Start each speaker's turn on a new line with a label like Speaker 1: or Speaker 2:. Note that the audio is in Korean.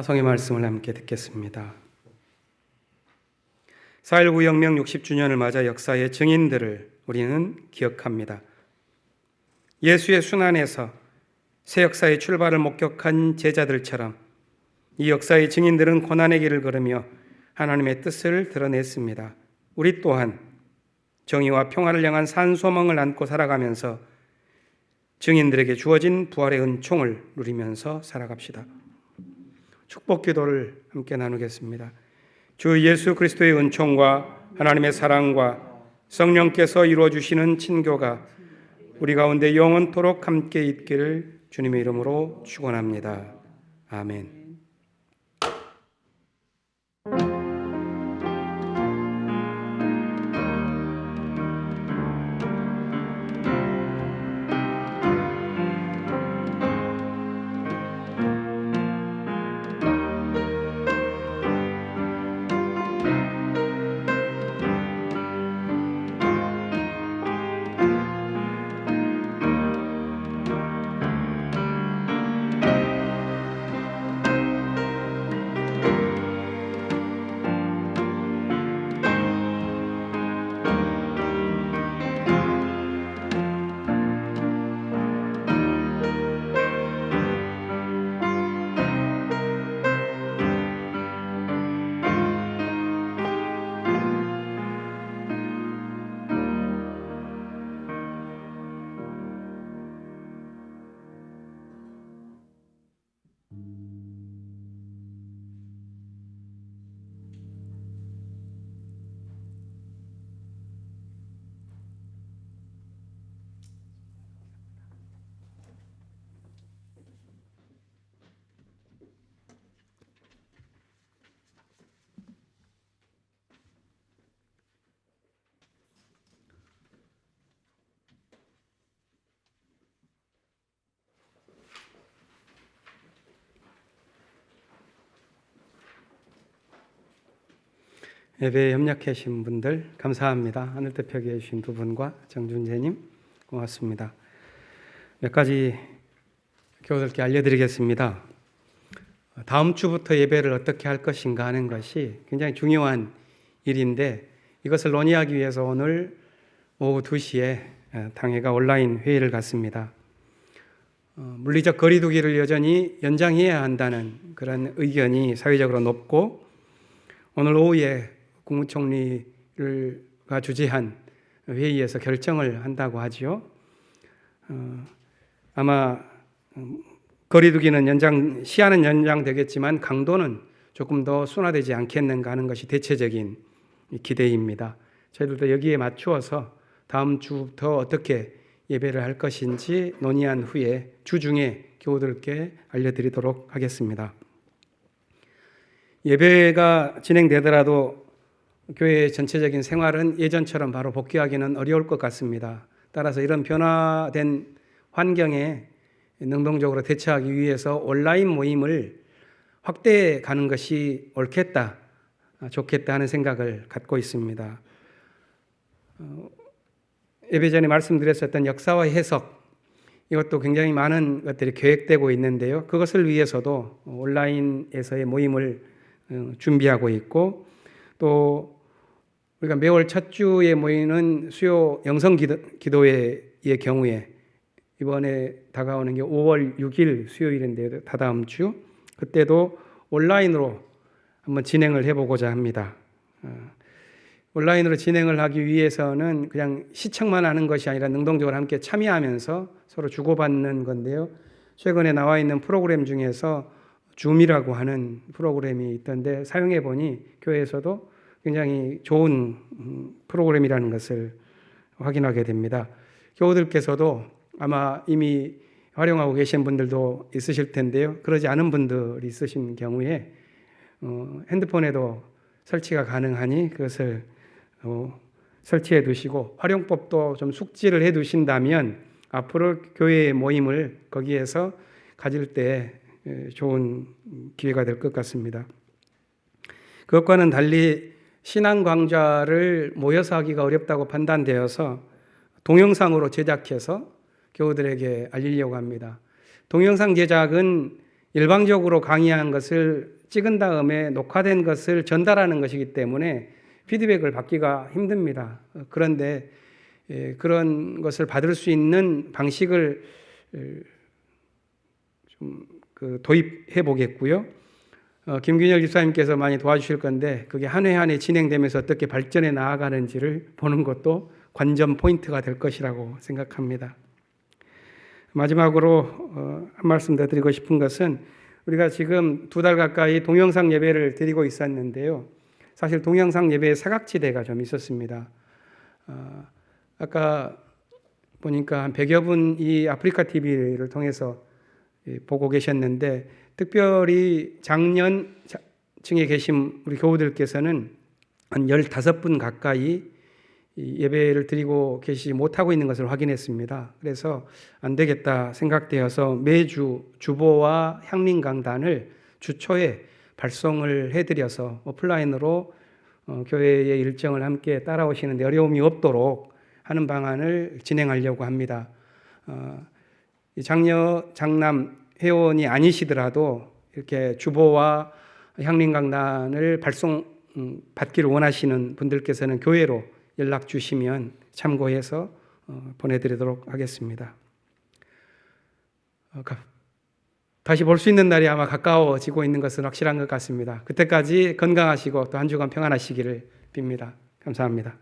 Speaker 1: 사성의 말씀을 함께 듣겠습니다. 4.19 혁명 60주년을 맞아 역사의 증인들을 우리는 기억합니다. 예수의 순환에서 새 역사의 출발을 목격한 제자들처럼 이 역사의 증인들은 고난의 길을 걸으며 하나님의 뜻을 드러냈습니다. 우리 또한 정의와 평화를 향한 산소망을 안고 살아가면서 증인들에게 주어진 부활의 은총을 누리면서 살아갑시다. 축복 기도를 함께 나누겠습니다. 주 예수 그리스도의 은총과 하나님의 사랑과 성령께서 이루어 주시는 친교가 우리 가운데 영원토록 함께 있기를 주님의 이름으로 축원합니다. 아멘. 예배에 협력해 주신 분들 감사합니다. 하늘 대표에 주신 두 분과 정준재님 고맙습니다. 몇 가지 교우들께 알려드리겠습니다. 다음 주부터 예배를 어떻게 할 것인가 하는 것이 굉장히 중요한 일인데 이것을 논의하기 위해서 오늘 오후 2시에 당회가 온라인 회의를 갖습니다. 어, 물리적 거리두기를 여전히 연장해야 한다는 그런 의견이 사회적으로 높고 오늘 오후에 국무총리가 주재한 회의에서 결정을 한다고 하지요. 어, 아마 음, 거리두기는 연장 시한은 연장되겠지만 강도는 조금 더 순화되지 않겠는가 하는 것이 대체적인 기대입니다. 저희들도 여기에 맞추어서 다음 주부터 어떻게 예배를 할 것인지 논의한 후에 주중에 교우들께 알려드리도록 하겠습니다. 예배가 진행되더라도 교회의 전체적인 생활은 예전처럼 바로 복귀하기는 어려울 것 같습니다. 따라서 이런 변화된 환경에 능동적으로 대처하기 위해서 온라인 모임을 확대해 가는 것이 옳겠다, 좋겠다 하는 생각을 갖고 있습니다. 어, 예배 전에 말씀드렸었던 역사와 해석 이것도 굉장히 많은 것들이 계획되고 있는데요. 그것을 위해서도 온라인에서의 모임을 어, 준비하고 있고 또 우리가 매월 첫 주에 모이는 수요 영성 기도, 회의 경우에 이번에 다가오는 게 5월 6일 수요일인데요. 다다음 주 그때도 온라인으로 한번 진행을 해보고자 합니다. 어, 온라인으로 진행을 하기 위해서는 그냥 시청만 하는 것이 아니라 능동적으로 함께 참여하면서 서로 주고받는 건데요. 최근에 나와 있는 프로그램 중에서 줌이라고 하는 프로그램이 있던데 사용해 보니 교회에서도 굉장히 좋은 음, 프로그램이라는 것을 확인하게 됩니다. 교우들께서도 아마 이미 활용하고 계신 분들도 있으실 텐데요. 그러지 않은 분들이 있으신 경우에 어, 핸드폰에도 설치가 가능하니 그것을 어, 설치해 두시고 활용법도 좀 숙지를 해 두신다면 앞으로 교회의 모임을 거기에서 가질 때 좋은 기회가 될 것 같습니다. 그것과는 달리 신앙 강좌를 모여서 하기가 어렵다고 판단되어서 동영상으로 제작해서 교우들에게 알리려고 합니다. 동영상 제작은 일방적으로 강의한 것을 찍은 다음에 녹화된 것을 전달하는 것이기 때문에 피드백을 받기가 힘듭니다. 어, 그런데 예, 그런 것을 받을 수 있는 방식을 좀그 도입해 보겠고요. 어, 김균열 집사님께서 많이 도와주실 건데 그게 한해한해 진행되면서 어떻게 발전해 나아가는지를 보는 것도 관전 포인트가 될 것이라고 생각합니다. 마지막으로 어, 한 말씀 더 드리고 싶은 것은 우리가 지금 두 달 가까이 동영상 예배를 드리고 있었는데요. 사실 동영상 예배에 사각지대가 좀 있었습니다. 어, 아까 보니까 한 100여 분이 아프리카 TV를 통해서 예, 보고 계셨는데 특별히 작년 자- 층에 계신 우리 교우들께서는 한 15분 가까이 이 예배를 드리고 계시지 못하고 있는 것을 확인했습니다. 그래서 안 되겠다 생각되어서 매주 주보와 향림 강단을 주 초에 발송을 해드려서 오프라인으로 어, 교회의 일정을 함께 따라오시는데 어려움이 없도록 하는 방안을 진행하려고 합니다. 장녀, 장남 회원이 아니시더라도 이렇게 주보와 향림 강단을 발송 음, 받기를 원하시는 분들께서는 교회로 연락 주시면 참고해서 어, 보내드리도록 하겠습니다. 어, 가- 다시 볼 수 있는 날이 아마 가까워지고 있는 것은 확실한 것 같습니다. 그때까지 건강하시고 또 한 주간 평안하시기를 빕니다. 감사합니다.